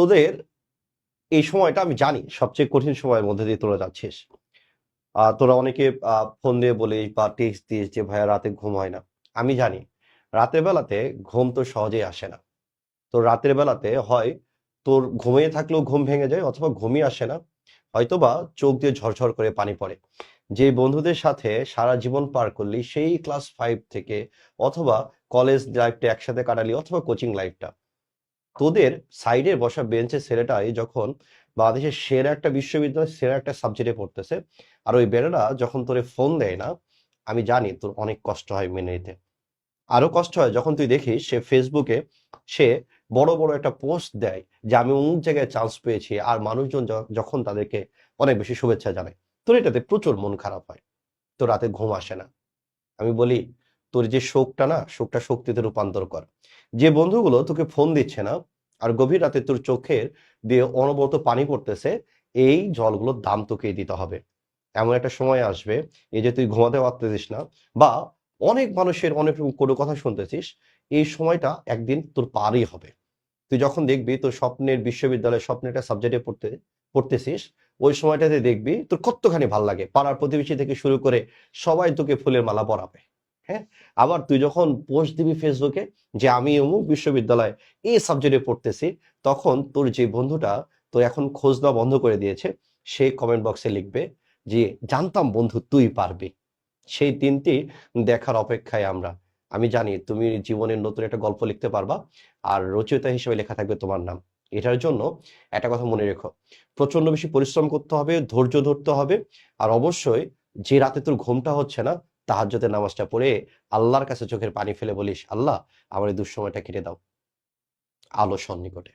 তোদের এই সময়টা আমি জানি, সবচেয়ে কঠিন সময়ের মধ্যে দিয়ে তোরা যাচ্ছিস। তোরা অনেকে ফোন দিয়ে বলিস বা টেক্সট দিস যে, ভাইয়া, রাতে ঘুম হয় না। আমি জানি, রাতের বেলাতে ঘুম তো সহজেই আসে না। তো রাতের বেলাতে হয়, তোর ঘুমিয়ে থাকলেও ঘুম ভেঙে যায় অথবা ঘুমিয়ে আসে না। হয়তোবা চোখ দিয়ে ঝরঝর করে পানি পড়ে। যে বন্ধুদের সাথে সারা জীবন পার করলি, সেই ক্লাস ফাইভ থেকে অথবা কলেজ লাইফটা একসাথে কাটালি অথবা কোচিং লাইফটা তোদের সাইডে বসা বেঞ্চের ছেলেটাই যখন বাংলাদেশের সেরা একটা বিশ্ববিদ্যালয় সেরা একটা সাবজেক্টে পড়তেছে, আর ওই বেড়ারা যখন তোরে ফোন দেয় না, আমি জানি তোর অনেক কষ্ট হয় মেনে নিতে। আরও কষ্ট হয় যখন তুই দেখিস সে ফেসবুকে সে বড় বড় একটা পোস্ট দেয় যে আমি অমুক জায়গায় চান্স পেয়েছি আর মানুষজন যখন তাদেরকে অনেক বেশি শুভেচ্ছা জানায়, তোর এটাতে প্রচুর মন খারাপ হয়। তো রাতে ঘুম আসে না। আমি বলি, তোর যে শোকটা না, শোকটা শক্তিতে রূপান্তর কর। যে বন্ধুগুলো তোকে ফোন দিচ্ছে না আর গভীর রাতে তোর চোখের দিয়ে অনবরত পানি পড়তেছে, এই জলগুলোর দাম তোকেই দিতে হবে। এমন একটা সময় আসবে, এই যে তুই ঘুমাতে পারতেছিস না, বা অনেক মানুষের অনেক কোনো কথা শুনতেছিস, এই সময়টা একদিন তোর পারই হবে। তুই যখন দেখবি তোর স্বপ্নের বিশ্ববিদ্যালয়ে স্বপ্নের একটা সাবজেক্টে পড়তে, পড়তেছিস, ওই সময়টাতে দেখবি তোর কতখানি ভালো লাগে। পাড়ার প্রতিবেশী থেকে শুরু করে সবাই তোকে ফুলের মালা পরাবে। হ্যাঁ? আবার তুই যখন পোস্ট দিবি ফেসবুকে যে আমি অমুক বিশ্ববিদ্যালয়ে এই সাবজেক্টে পড়তেছি, তখন তোর যে বন্ধুটা তোর এখন খোঁজ দেওয়া বন্ধ করে দিয়েছে, সে কমেন্ট বক্সে লিখবে যে, জানতাম বন্ধু, তুই পারবি। সেই দিনটি দেখার অপেক্ষায় আমরা। আমি জানি তুমি জীবনের নতুন একটা গল্প লিখতে পারবা, আর রচয়িতা হিসেবে লেখা থাকবে তোমার নাম। এটার জন্য একটা কথা মনে রেখো প্রচণ্ড বেশি পরিশ্রম করতে হবে, ধৈর্য ধরতে হবে, আর অবশ্যই যে রাতে তোর ঘুমটা হচ্ছে না তাহাজ্জুদের নামাজটা পড়ে আল্লাহর কাছে চোখের পানি ফেলে বলিস, আল্লাহ, আমার এই দুঃসময়টা কেটে দাও। আলো সন্নিকটে।